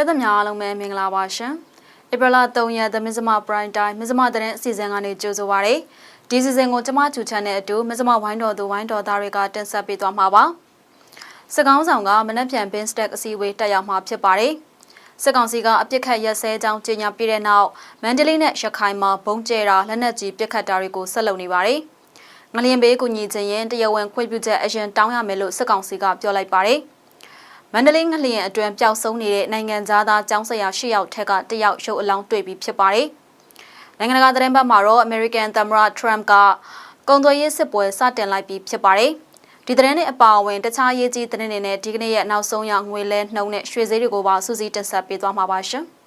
ရိသတ်များအားလုံးပဲမင်္ဂလာပါရှင်ဧပြီလ3ရက်သမင်းစမပရိုင်တိုင်းမင်းစမတဲ့အစီအစဉ်ကနေကြိုဆိုပါရစေဒီစီစဉ်ကိုကျမချူချန်တဲ့အတူမင်းစမဝိုင်းတော်သူဝိုင်းတော်သားတွေကတင်ဆက်ပေးသွားမှာပါစကောင်းဆောင်ကမနက်ဖြန်ဘင်းစတက်အစည်းအဝေးတက်ရောက်မှာဖြစ်ပါတယ်စစ်ကောင်စီကအပြစ်ခတ်ရက်စဲကြောင်းကြေညာပြတဲ့နောက်မန္တလေးနဲ့ရခိုင်မှာဘုံကျဲတာလက်နက်ကြီးပစ်ခတ်တာတွေကိုဆက်လုပ်နေပါတယ်ငလျင်ဘေးကူညီခြင်းရင်တရားဝင်ခွင့်ပြုချက်အရင်တောင်းရမယ်လို့စစ်ကောင်စီကပြောလိုက်ပါတယ်။ မန္တလေးငလျင်အတွင်းပျောက်ဆုံးနေတဲ့နိုင်ငံသားသားကျောင်းဆရာ၈ယောက်ထက်ကတယောက်ရုပ်အလောင်းတွေ့ပြီးဖြစ်ပါတယ်။နိုင်ငံတကာသတင်းပတ်မှာတော့ American သမ္မတ Trump ကကုန်သွယ်ရေးစစ်ပွဲစတင်လိုက်ပြီးဖြစ်ပါတယ်။ဒီသတင်းတွေအပါအဝင်တခြားရေးကြီးသတင်းတွေနဲ့ဒီကနေ့ရဲ့နောက်ဆုံးရငွေလဲနှုံနဲ့ရွှေဈေးတွေကိုပါစူးစီးတင်ဆက်ပေးသွားမှာပါရှင်။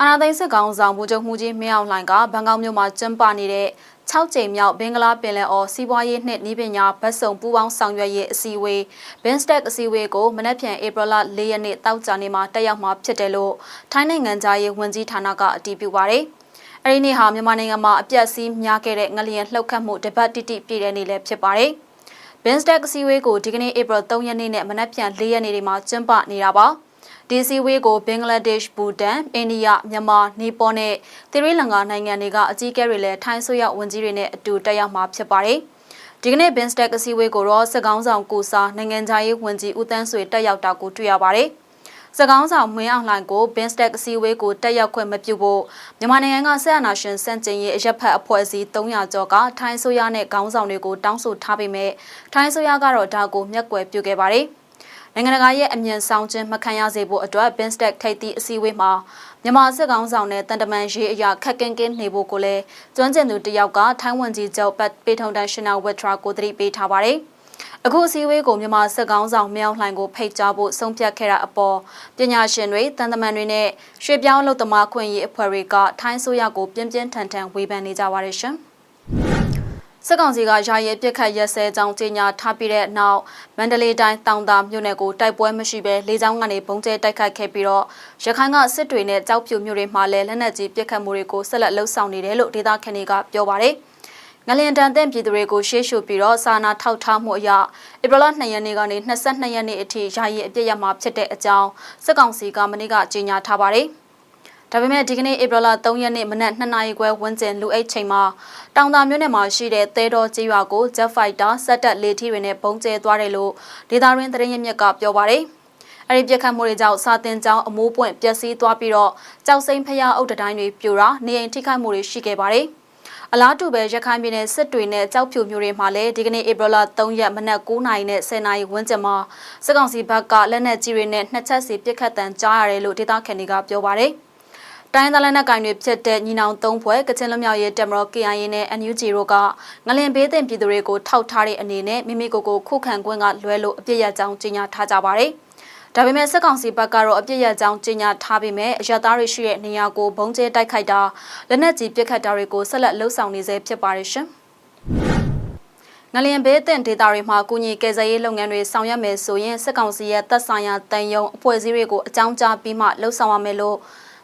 အာနာသိန်းစစ်ကောင်ဆောင်ဗိုလ်ချုပ်မှုကြီးမင်းအောင်လှိုင်ကဘန်ကောက်မြို့မှာကျင်းပနေတဲ့ 6ကြိမ်မြောက်ဘင်္ဂလားပင်လယ်အော်စီးပွားရေးနှင့်နည်းပညာဗတ်စုံပူးပေါင်းဆောင်ရွက်ရေးအစည်းအဝေး BIMSTEC အစည်းအဝေးကိုမနက်ဖြန်ဧပြီလ၄ရက်နေ့တောက်ကြနေ့မှာတက်ရောက်မှာဖြစ်တယ်လို့ထိုင်းနိုင်ငံသားရေးဝန်ကြီးဌာနကအတည်ပြုပါတယ်။အဲဒီနေ့ဟာမြန်မာနိုင်ငံမှာအပြတ်စီးများခဲ့တဲ့ငလျင်လှုပ်ခတ်မှုတပတ်တိတိပြည့်တဲ့နေ့လည်းဖြစ်ပါတယ်။ BIMSTEC အစည်းအဝေးကိုဒီကနေ့ဧပြီ3ရက်နေ့နဲ့မနက်ဖြန်4ရက်နေ့တွေမှာကျင်းပနေတာပါ။ ဒီစီဝေးကိုဘင်္ဂလားဒေ့ရှ်၊ဘူတန်၊အိန္ဒိယ၊မြန်မာ၊နီပေါနဲ့သီရိလင်္ကာနိုင်ငံတွေကအကြီးအကဲတွေလည်းထိုင်းဆိုရဝန်ကြီးတွေနဲ့အတူတက်ရောက်မှာဖြစ်ပါတယ်။ဒီကနေ့ဘင်စတက်အစည်းအဝေးကိုတော့စကောင်းဆောင်ကိုစားနိုင်ငံခြားရေးဝန်ကြီးဦးတန်းဆွေတက်ရောက်တာကိုတွေ့ရပါတယ်။စကောင်းဆောင်မွေးအောင်လှိုင်ကိုဘင်စတက်အစည်းအဝေးကိုတက်ရောက်ခွင့်မပြုဖို့မြန်မာနိုင်ငံကဆက်အနာရှင်စန့်ကျင်ရေးအရက်ဖက်အဖွဲ့အစည်း300ကျော်ကထိုင်းဆိုရနဲ့ခေါင်းဆောင်တွေကိုတောင်းဆိုထားပေမဲ့ထိုင်းဆိုရကတော့ဒါကိုမျက်ကွယ်ပြုခဲ့ပါတယ်။ နိုင်ငံတကာရဲ့အမြင့်ဆောင်ခြင်းမခံရစေဖို့အတွက် BIMSTEC ထိပ်သီးအစည်းအဝေးမှာမြန်မာစစ်ကောင်ဆောင်နဲ့တန်တမန်ရေးအရာခက်ကင်းကင်းနေဖို့ကိုလည်းကျွမ်းကျင်သူတယောက်ကထိုင်းဝန်ကြီးချုပ်ပတ်ပေထုံတန်ရှင်နာဝက်ထရာကိုသတိပေးထားပါတယ်။အခုအစည်းအဝေးကိုမြန်မာစစ်ကောင်ဆောင်မြောက်လှိုင်ကိုဖိတ်ကြားဖို့ဆုံးဖြတ်ခဲ့တာအပေါ်ပညာရှင်တွေတန်တမန်တွေနဲ့ရွှေပြောင်းလုပ်သမားခွင့်ရေးအဖွဲ့တွေကထိုင်းဆိုရကိုပြင်းပြင်းထန်ထန်ဝေဖန်နေကြပါတယ်ရှင်။ စစ်ကောင်စီကယာယီပြစ်ခတ်ရက်စဲကြောင်းကြေညာထားပြီးတဲ့နောက်မန္တလေးတိုင်းတောင်တာမြို့နယ်ကိုတိုက်ပွဲမရှိဘဲလေကြောင်းကနေပုံကျဲတိုက်ခတ်ခဲ့ပြီးတော့ရခိုင်ကစစ်တွေနဲ့ကြောက်ဖြူမြို့တွေမှာလည်းလက်နက်ကြီးပြစ်ခတ်မှုတွေကိုဆက်လက်လှုပ်ဆောင်နေတယ်လို့ဒေသခံတွေကပြောပါတယ်။ငလျင်တန်တဲ့ပြည်သူတွေကိုရှေ့ရှုပြီးတော့စာနာထောက်ထားမှုအရဧပြီလ2ရက်နေ့ကနေ22ရက်နေ့အထိယာယီအပြည့်ရမှာဖြစ်တဲ့အကြောင်းစစ်ကောင်စီကမနေ့ကကြေညာထားပါတယ်။ ဒါပေမဲ့ဒီကနေ့ဧပြီလ3ရက်နေ့မနက်2နာရီခွဲဝန်းကျင်လူအိတ်ချိန်မှာတောင်တာမြို့နယ်မှာရှိတဲ့သဲတော်ကျေးရွာကို Jet Fighter စက်တက်လေထီတွေနဲ့ပုံကျဲသွားတယ်လို့ဒေသရင်းသတင်းရမြစ်ကပြောပါရယ်အဲ့ဒီပြက်ခတ်မှုတွေကြောင့်စာတင်ကျောင်းအမိုးပွင့်ပျက်စီးသွားပြီးတော့ကြောက်စိမ့်ဖျားအုပ်တတိုင်းတွေပြိုတာနေအိမ်ထိခိုက်မှုတွေရှိခဲ့ပါတယ်။အလားတူပဲရခိုင်ပြည်နယ်စစ်တွေနဲ့ကြောက်ဖြူမျိုးတွေမှာလည်းဒီကနေ့ဧပြီလ3ရက်မနက်9:00နာရီနဲ့10:00နာရီဝန်းကျင်မှာစစ်ကောင်စီဘက်ကလက်နက်ကြီးတွေနဲ့နှစ်ချက်စီပစ်ခတ်တံကြားရတယ်လို့ဒေသခံတွေကပြောပါတယ်။ တိုင်းသားလက်နက်ကိုင်တွေဖြစ်တဲ့ညီနောင်သုံးဖွဲ့ကချင်လွတ်မြောက်ရေးတပ်မတော် KIA နဲ့ NUG တို့ကငလင်ဘေးသင့်ပြည်သူတွေကိုထောက်ထားတဲ့အနေနဲ့မိမိကိုယ်ကိုခုခံခွင့်ကလွဲလို့အပြစ်ရကြောင်းကြေညာထားကြပါတယ်။ဒါပေမဲ့စစ်ကောင်စီဘက်ကတော့အပြစ်ရကြောင်းကြေညာထားပေမဲ့အရသားတွေရှိတဲ့နေရာကိုဘုံကျဲတိုက်ခိုက်တာလက်နက်ကြီးပစ်ခတ်တာတွေကိုဆက်လက်လှုပ်ဆောင်နေဆဲဖြစ်ပါတယ်ရှင်။ငလျင်ဘေးတင်ဒေတာတွေမှာကုညီကယ်ဆယ်ရေးလုပ်ငန်းတွေဆောင်ရွက်မယ်ဆိုရင်စစ်ကောင်စီရဲ့တပ်ဆိုင်ရာတန်ယုံအဖွဲ့အစည်းတွေကိုအကြောင်းကြားပြီးမှလှုပ်ဆောင်ရမယ်လို့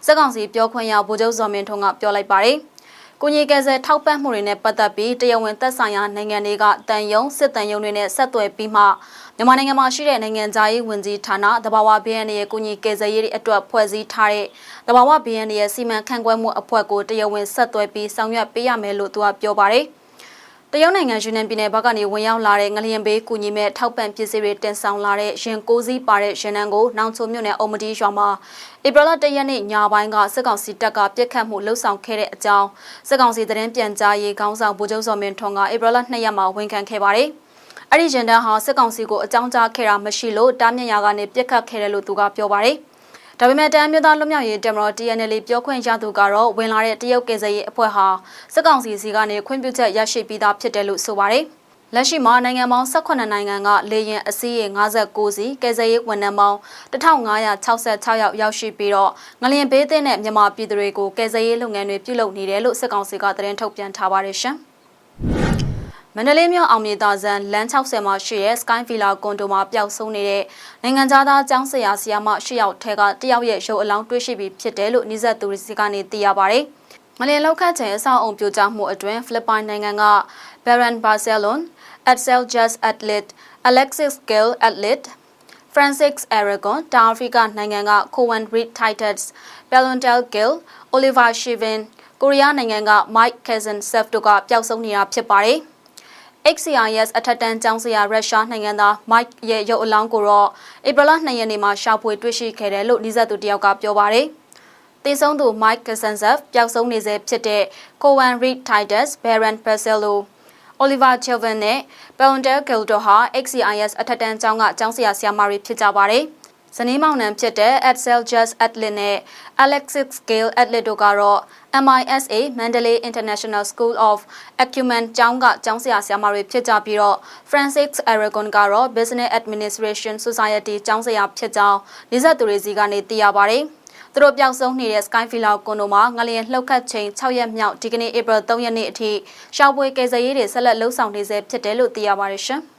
စစ်ကောင်စီပြောခွင့်ရဗိုလ်ချုပ်ဇော်မင်းထွန်းကပြောလိုက်ပါတယ်။ကိုကြီးကဲဆဲထောက်ပံ့မှုတွေနဲ့ပတ်သက်ပြီးတရားဝင်သက်ဆိုင်ရာနိုင်ငံတွေကတန်ယုံစစ်တန်ယုံတွေနဲ့ဆက်သွယ်ပြီးမှမြန်မာနိုင်ငံမှာရှိတဲ့နိုင်ငံသားရေးဝန်ကြီးဌာနတဘာဝ BN ရဲ့ကိုကြီးကဲဆဲရေးအတွက်ဖွဲ့စည်းထားတဲ့တဘာဝ BN ရဲ့စီမံခန့်ခွဲမှုအဖွဲ့ကိုတရားဝင်ဆက်သွယ်ပြီးဆောင်ရွက်ပေးရမယ်လို့သူကပြောပါတယ်။ တရုတ်နိုင်ငံယူနန်ပြည်နယ်ဘက်ကနေဝင်ရောက်လာတဲ့ငလျင်ဘေးကူညီမဲ့ထောက်ပံ့ပစ္စည်းတွေတင်ဆောင်လာတဲ့ရင်ကိုးစီးပါတဲ့ရင်နံကိုနောင်ချိုမြို့နယ်အုံမတီရွာမှာဧပြီလ၁ရက်နေ့ညပိုင်းကစစ်ကောင်စီတပ်ကပြစ်ခတ်မှုလှုပ်ဆောင်ခဲ့တဲ့အကြောင်းစစ်ကောင်စီသတင်းပြန်ကြားရေးခေါင်းဆောင်ဗိုလ်ချုပ်စောမင်းထွန်းကဧပြီလ၂ရက်မှာဝန်ခံခဲ့ပါတယ်။အဲ့ဒီရင်တန်းဟာစစ်ကောင်စီကိုအကြောင်းကြားခဲ့တာမရှိလို့တားမြစ်ရာကနေပြစ်ခတ်ခဲ့တယ်လို့သူကပြောပါတယ်။ ဒါပေမဲ့တမ်းမျိုးသားလွတ်မြောက်ရေးတမတော် TNL ပြောခွင့်ရသူကတော့ဝင်လာတဲ့တရုတ်ကယ်ဆယ်ရေးအဖွဲ့ဟာစစ်ကောင်စီစီကနေခွင့်ပြုချက်ရရှိပြီးသားဖြစ်တယ်လို့ဆိုပါတယ်။လက်ရှိမှာနိုင်ငံပေါင်း18နိုင်ငံကလေရင်အစည်းရေ59စီကယ်ဆယ်ရေးဝန်ထမ်းပေါင်း1566ယောက်ရောက်ရှိပြီးတော့ငလျင်ဘေးသင့်တဲ့မြန်မာပြည်သူတွေကိုကယ်ဆယ်ရေးလုပ်ငန်းတွေပြုလုပ်နေတယ်လို့စစ်ကောင်စီကသတင်းထုတ်ပြန်ထားပါတယ်ရှင်။ မန္တလေးမြို့အောင်မြေသာဇန်လမ်း60မှာရှိတဲ့ Sky Villa ကွန်ဒိုမှာပျောက်ဆုံးနေတဲ့နိုင်ငံသားကျောင်းဆရာဆရာမ၈ယောက်ထဲကတယောက်ရဲ့ရုပ်အလောင်းတွေ့ရှိပြီးဖြစ်တယ်လို့နှိစက်သူတွေကနေသိရပါတယ်။မလင်လောက်ခတ်ချင်အဆောက်အုံပြိုကျမှုအတွင်းဖိလစ်ပိုင်နိုင်ငံက Baron Barcelon, Axel Just Atlet, Alexis Gill Atlet, Francis Aragon တောင်အာဖရိကနိုင်ငံက Cowan Reed Titans Ballondale Gill Oliver Shivin ကိုရီးယားနိုင်ငံက Mike Kazantsev တို့ကပျောက်ဆုံးနေတာဖြစ်ပါတယ်။ XCIS အထက်တန်းကျောင်းဆရာရုရှားနိုင်ငံသား Mike ရဲ့ရုပ်အလောင်းကိုတော့ဧပြီလ2ရက်နေ့မှာရှာဖွေတွေ့ရှိခဲ့တယ်လို့လိဇတ်သူတယောက်ကပြောပါတယ်။တေဆုံးသူ Mike Kazantsev ပျောက်ဆုံးနေဆဲဖြစ်တဲ့ Cowan Reed Titans Baron Barcelo Oliver Chauvin နဲ့ Bellendale Gildo ဟာ XCIS အထက်တန်းကျောင်းကကျောင်းဆရာဆရာမတွေဖြစ်ကြပါတယ်။ ဇနီးမောင်နှံဖြစ်တဲ့ Edsel Just Atlet နဲ့ Alexis Gale Atlet တို့ကတော့ MISA Mandalay International School of Acumen ကျောင်းကကျောင်းဆရာဆရာမတွေဖြစ်ကြပြီးတော့ Francis Aragon ကတော့ Business Administration Society ကျောင်းဆရာဖြစ်ကြောင်းလိဇတ်သူတွေစီကနေသိရပါတယ်။သူတို့ပျောက်ဆုံးနေတဲ့ Sky Villa ကွန်ဒိုမှာငလျင်လှုပ်ခတ်ချိန်6ရက်မြောက်ဒီကနေ့ April 3ရက်နေ့အထိရှောက်ပွေကယ်ဆယ်ရေးတွေဆက်လက်လှုပ်ဆောင်နေဆဲဖြစ်တယ်လို့သိရပါတယ်ရှင်။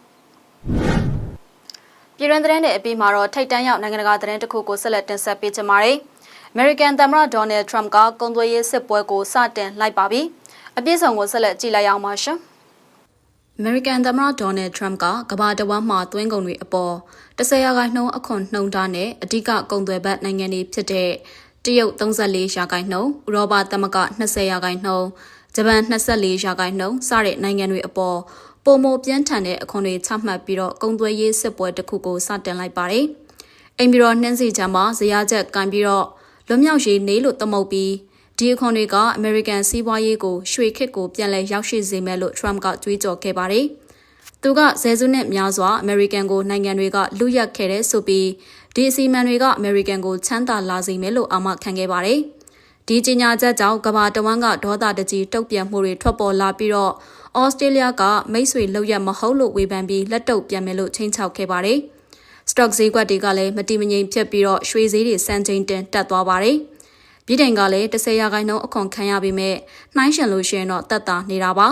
ပြည်တွင်းသတင်းတွေအပြီးမှာတော့ထိတ်တန့်ရောက်နိုင်ငံတကာသတင်းတစ်ခုကိုဆက်လက်တင်ဆက်ပေးချင်ပါတယ်။ American သမ္မတ Donald Trump ကကုန်သွယ်ရေးစစ်ပွဲကိုစတင်လိုက်ပါပြီ။အပြည့်စုံကိုဆက်လက်ကြည့်လိုက်အောင်ပါရှင်။ American သမ္မတ Donald Trump ကကမ္ဘာတဝန်းမှာသွင်းကုန်တွေအပေါ်10ရာခိုင်နှုန်းအခွန်နှုန်းထားနဲ့အဓိကကုန်သွယ်ဘက်နိုင်ငံတွေဖြစ်တဲ့တရုတ်34ရာခိုင်နှုန်း၊ဥရောပသမဂ္ဂ20ရာခိုင်နှုန်း၊ဂျပန်24ရာခိုင်နှုန်းစတဲ့နိုင်ငံတွေအပေါ် ပုံမပြန်းထန်တဲ့အခွန်တွေချမှတ်ပြီးတော့ကုန်သွယ်ရေးစစ်ပွဲတစ်ခုကိုစတင်လိုက်ပါတယ်။အိမ်ပြည်တော်နှင်းစီချမ်းမှာဇရာချက်ကန်ပြီးတော့လွမြောက်ရေးနေလို့သမုတ်ပြီးဒီအခွန်တွေကအမေရိကန်စီးပွားရေးကိုရွှေခစ်ကိုပြန်လည်ရောက်ရှိစေမယ်လို့ Trump ကကြွေးကြော်ခဲ့ပါတယ်။သူကဇယ်စုနဲ့များစွာအမေရိကန်ကိုနိုင်ငံတွေကလူရက်ခဲ့တဲ့ဆိုပြီးဒီအစီအမံတွေကအမေရိကန်ကိုချမ်းသာလာစေမယ်လို့အာမခံခဲ့ပါတယ်။ဒီကြေညာချက်ကြောင့်ကမ္ဘာတဝန်းကဒေါသတကြီးတုတ်ပြန်မှုတွေထွက်ပေါ်လာပြီးတော့ ဩစတြေးလျကမိတ်ဆွေလောက်ရမဟုတ်လို့ဝေဖန်ပြီးလက်တုပ်ပြန်မယ်လို့ချိန်ချောက်ခဲ့ပါတယ်။ stock ဈေးကွက်တွေကလည်းမတိမငြိမ်ဖြစ်ပြီးတော့ရွှေဈေးတွေစံချိန်တင်တက်သွားပါတယ်။ပြည်တိုင်ကလည်း10ရာခိုင်နှုန်းအခွန်ခံရပေမဲ့နှိုင်းရှင်လို့ရှိရင်တော့တက်တာနေတာပါ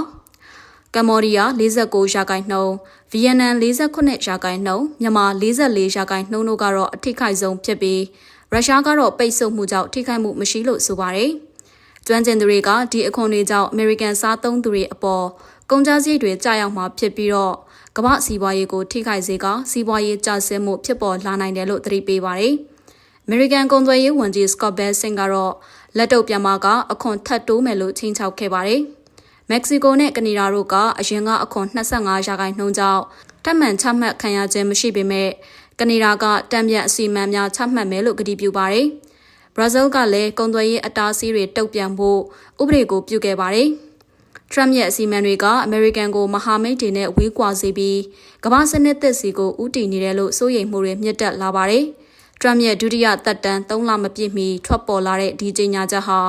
ကမ္ဘောဒီးယား49ရာခိုင်နှုန်းဗီယက်နမ်48ရာခိုင်နှုန်းမြန်မာ44ရာခိုင်နှုန်းတို့ကတော့အထိခိုက်ဆုံးဖြစ်ပြီးရုရှားကတော့ပိတ်ဆို့မှုကြောင့်ထိခိုက်မှုမရှိလို့ဆိုပါတယ် ကျွမ်းကျင်သူတွေကဒီအခွန်တွေကြောင့်အမေရိကန်စားသုံးသူတွေအပေါ်ကုန်ကျစရိတ်တွေကြာရောက်မှာဖြစ်ပြီးတော့ကမ္ဘာစီးပွားရေးကိုထိခိုက်စေကစီးပွားရေးကျဆင်းမှုဖြစ်ပေါ်လာနိုင်တယ်လို့သတိပေးပါတယ်။အမေရိကန်ကုန်သွယ်ရေးဝန်ကြီးစကော့ဘယ်ဆင်ကတော့လက်တုပ်ပြန်မှာကအခွန်ထပ်တိုးမယ်လို့ချင်းချောက်ခဲ့ပါတယ်။မက္ကဆီကိုနဲ့ကနေဒါတို့ကအရင်ကအခွန်25ရာခိုင်နှုန်းကြောင့်ထပ်မံချမှတ်ခံရခြင်းမရှိပေမဲ့ကနေဒါကတံပြန်အစီအမံများချမှတ်မယ်လို့ကတိပြုပါတယ်။ ဘရာဇီးကလည်းကုန်သွယ်ရေးအတားအဆီးတွေတုံ့ပြန်ဖို့ဥပဒေကိုပြုခဲ့ပါတယ်။ Trump ရဲ့အစီအမံတွေကအမေရိကန်ကိုမဟာမိတ်တွေနဲ့ဝေးကွာစေပြီးကမ္ဘာစနစ်သစ်စီကိုဥတီနေတယ်လို့စိုးရိမ်မှုတွေမြင့်တက်လာပါတယ်။ထရမ့်ရဲ့ဒုတိယသက်တမ်း3လမပြည့်မီထွက်ပေါ်လာတဲ့ဒီကြေညာချက်ဟာ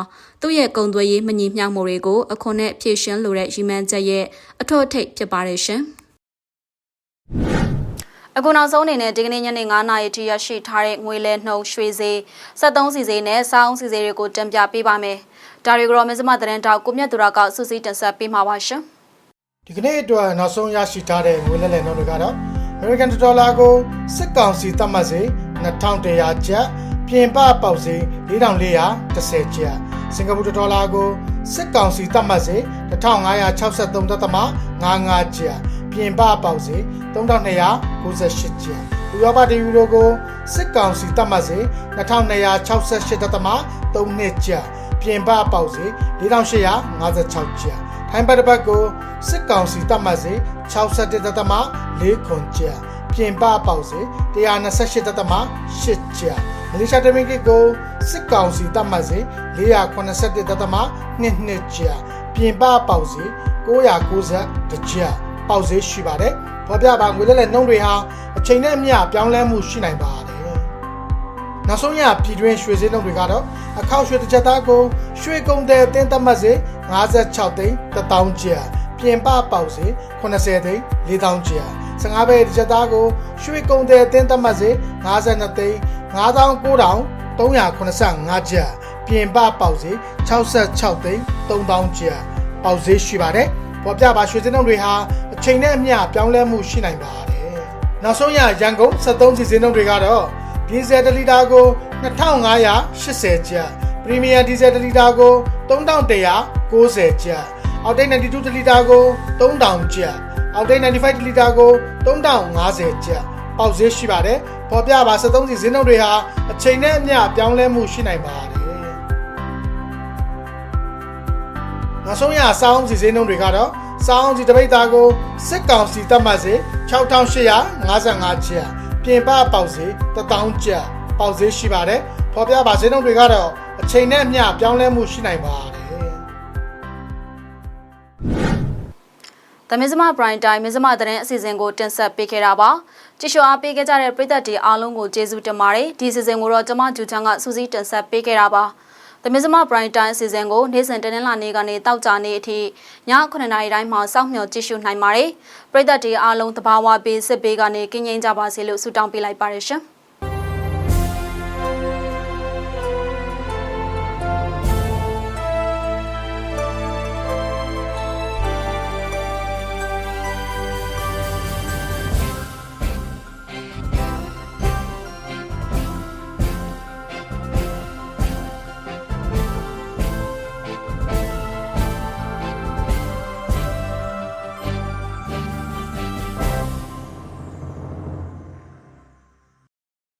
သူ့ရဲ့ကုန်သွယ်ရေးမညီမျှမှုတွေကိုအခွန်နဲ့ဖြည့်ရှင်းလိုတဲ့ရည်မှန်းချက်ရဲ့အထောက်အထိပ်ဖြစ်ပါတယ်ရှင်။ အခုနောက်ဆုံးအနေနဲ့ဒီကနေ့ညနေ9:00နာရီထိရရှိထားတဲ့ငွေလဲနှုန်းရွှေဈေး73စီဈေးနဲ့စောင်းစီဈေးတွေကိုတင်ပြပေးပါမယ်။ဒါတွေကိုတော့မစ္စမသတင်းတောက်ကိုမြတ်သူရကစုစည်းတင်ဆက်ပေးမှာပါရှင်။ဒီကနေ့အတွက်နောက်ဆုံးရရှိထားတဲ့ငွေလဲလှယ်နှုန်းတွေကတော့ American Dollar ကိုစစ်ကောင်စီသတ်မှတ်စေ2100ကျပ်ပြင်ပပေါက်ဈေး4410ကျပ်စင်ကာပူဒေါ်လာကိုစစ်ကောင်စီသတ်မှတ်ဈေး1563.55ကျပ် ပြင်ပပေါက်ဈေး3298ကျပ်ဥရောပတယူရိုကိုစစ်ကောင်စီသတ်မှတ်ဈေး2268.32ကျပ်ပြင်ပပေါက်ဈေး4856ကျပ်ထိုင်းဘတ်ဘတ်ကိုစစ်ကောင်စီတတ်မှတ်စေ61.4ခွန်ကျပ်ပြင်ပပေါက်စေ128.8ကျပ်မလေးရှားတမင်ကစ်ကိုစစ်ကောင်စီတတ်မှတ်စေ481.22ကျပ်ပြင်ပပေါက်စေ990ကျပ် ပေါက်စေရှိပါတယ်ဖော်ပြပါငွေလဲလဲနှုံးတွေဟာအချိန်နဲ့အမျှပြောင်းလဲမှုရှိနိုင်ပါတယ်နောက်ဆုံးရပြည်တွင်းရွှေစင်းနှုန်းတွေကတော့အခောက်ရွှေတစ်ချက်သားကိုရွှေကုန်တယ်တင်းသတ်မှတ်စေ56သိန်း1000ကျပ်ပြင်ပပေါက်စေ80သိန်း4000ကျပ်15ပဲတစ်ချက်သားကိုရွှေကုန်တယ်တင်းသတ်မှတ်စေ52သိန်း99,385ကျပ်ပြင်ပပေါက်စေ66သိန်း3000ကျပ်ပေါက်စေရှိပါတယ် ပေါ်ပြပါရွှေစင်းနှုန်းတွေဟာအချိန်နဲ့အမျှပြောင်းလဲမှုရှိနိုင်ပါတယ်နောက်ဆုံးရရန်ကုန်73စီစင်းနှုန်းတွေကတော့ဒီဇယ်1လီတာကို2580ကျပ်ပရီမီယံဒီဇယ်1လီတာကို3190ကျပ်အောက်တိတ်92လီတာကို3000ကျပ်အောက်တိတ်95လီတာကို3050ကျပ်ပေါက်ဈေးရှိပါတယ်ဖော်ပြပါ73စီဈေးနှုန်းတွေဟာအချိန်နဲ့အမျှပြောင်းလဲမှုရှိနိုင်ပါတယ် နောက်ဆုံးရစောင်းစီဈေးနှုန်းတွေကတော့စောင်းစီတပိတ်သားကိုစစ်ကောင်စီတတ်မှတ်စေ6855ကျပ်ပြင်ပပေါက်စေ1000ကျပ်ပေါက်စေရှိပါတယ်ဖော်ပြပါဈေးနှုန်းတွေကတော့အချိန်နဲ့အမျှပြောင်းလဲမှုရှိနိုင်ပါတယ်။သမင်းစမပရိုင်တိုင်းမင်းစမသတင်းအစီအစဉ်ကိုတင်ဆက်ပေးခဲ့တာပါ။ကြည့်ရှုအားပေးခဲ့ကြတဲ့ပရိသတ်တွေအားလုံးကိုကျေးဇူးတင်ပါတယ်။ဒီအစီအစဉ်ကိုတော့ကျမဂျူချန်ကစူးစီးတင်ဆက်ပေးခဲ့တာပါ။ သမင်းစမပရိုင်တိုင်းအစီအစဉ်ကိုနေ့စဉ်တနင်္လာနေ့ကနေတောက်ကြနေ့အထိည9:00နာရီတိုင်းမှာစောင့်မျှော်ကြည့်ရှုနိုင်ပါတယ်။ပရိသတ်တွေအားလုံးတဘာဝပေးစစ်ပေးကနေကင်းငိမ့်ကြပါစေလို့ဆုတောင်းပေးလိုက်ပါတယ်ရှင်။